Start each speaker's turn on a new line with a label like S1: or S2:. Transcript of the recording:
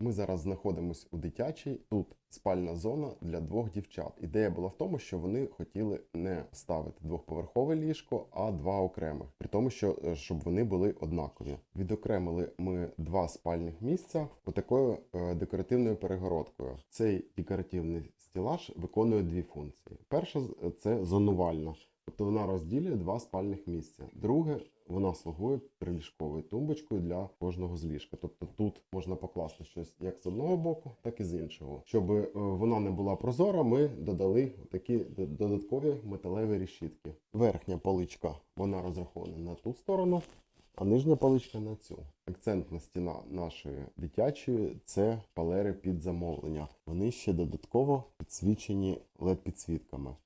S1: Ми зараз знаходимося у дитячій. Тут спальна зона для двох дівчат. Ідея була в тому, що вони хотіли не ставити двохповерхове ліжко, а два окремих. При тому, що е, щоб вони були однакові. Відокремили ми два спальних місця отакою е, декоративною перегородкою. Цей декоративний стілаж виконує дві функції. Перша з- це зонувальна. Тобто вона розділює два спальних місця. Друге, вона слугує приліжковою тумбочкою для кожного з ліжка. Тобто тут можна покласти щось як з одного боку, так і з іншого. Щоб е, вона не була прозора, ми додали такі додаткові металеві решітки. Верхня поличка вона розрахована на ту сторону, а нижня поличка на цю. Акцентна стіна нашої дитячої це шпалери під замовлення. Вони ще додатково підсвічені led підсвітками